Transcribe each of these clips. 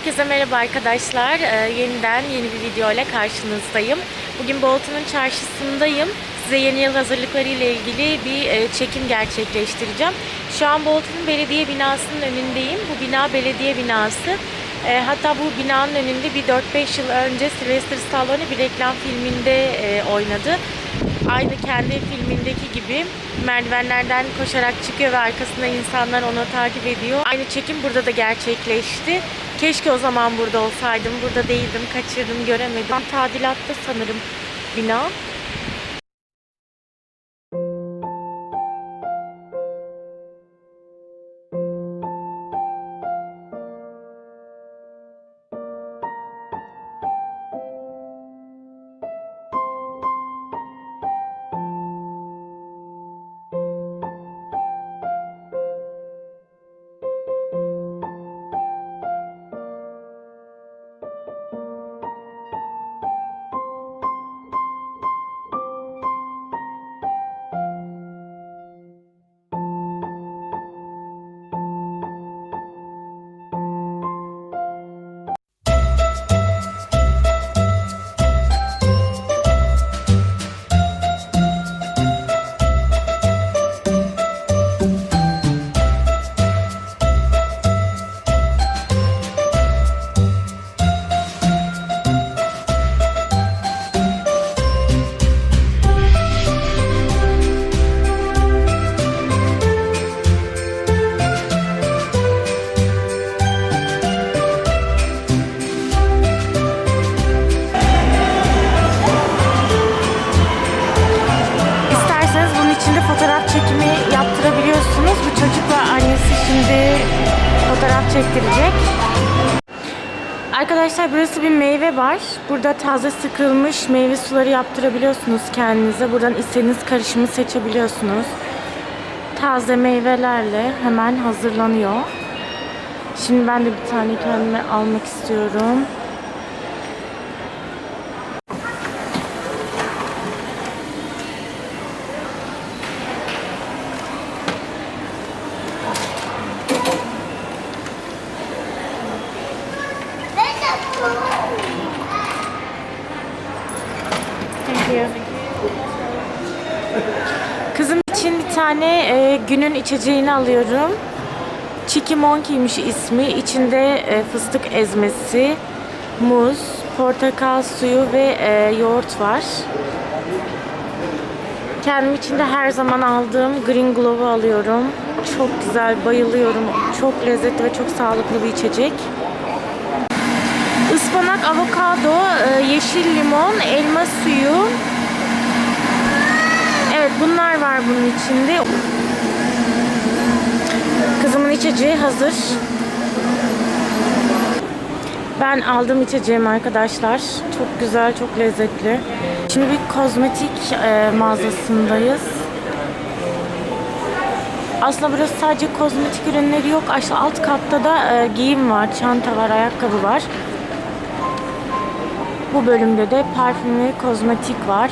Herkese merhaba arkadaşlar. Ee, yeniden yeni bir video ile karşınızdayım. Bugün Bolton'un çarşısındayım. Size yeni yıl hazırlıkları ile ilgili bir e, çekim gerçekleştireceğim. Şu an Bolton'un belediye binasının önündeyim. Bu bina belediye binası. E, hatta bu binanın önünde bir 4-5 yıl önce Sylvester Stallone bir reklam filminde e, oynadı. Aynı kendi filmindeki gibi merdivenlerden koşarak çıkıyor ve arkasında insanlar onu takip ediyor. Aynı çekim burada da gerçekleşti. Keşke o zaman burada olsaydım. Burada değildim, kaçırdım, göremedim. Tadilatta sanırım bina. Çektirecek. Arkadaşlar burası bir meyve bar. Burada taze sıkılmış meyve suları yaptırabiliyorsunuz kendinize. Buradan istediğiniz karışımı seçebiliyorsunuz. Taze meyvelerle hemen hazırlanıyor. Şimdi ben de bir tane kendime almak istiyorum. Thank you. Kızım için bir tane e, günün içeceğini alıyorum. Chiki Monkey'miş ismi. İçinde e, fıstık ezmesi, muz, portakal suyu ve e, yoğurt var. Kendim için de her zaman aldığım Green Glove'u alıyorum. Çok güzel, bayılıyorum. Çok lezzetli ve çok sağlıklı bir içecek. Ispanak, avokado, e, yeşil limon, elma suyu. Var bunun içinde. Kızımın içeceği hazır. Ben aldım içeceğim arkadaşlar. Çok güzel, çok lezzetli. Şimdi bir kozmetik e, mağazasındayız. Aslında burası sadece kozmetik ürünleri yok. Aşağı alt katta da e, giyim var, çanta var, ayakkabı var. Bu bölümde de parfüm ve kozmetik var.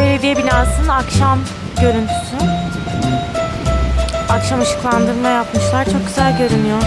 Belediye binasının akşam görüntüsü. Akşam ışıklandırma yapmışlar. Çok güzel görünüyor.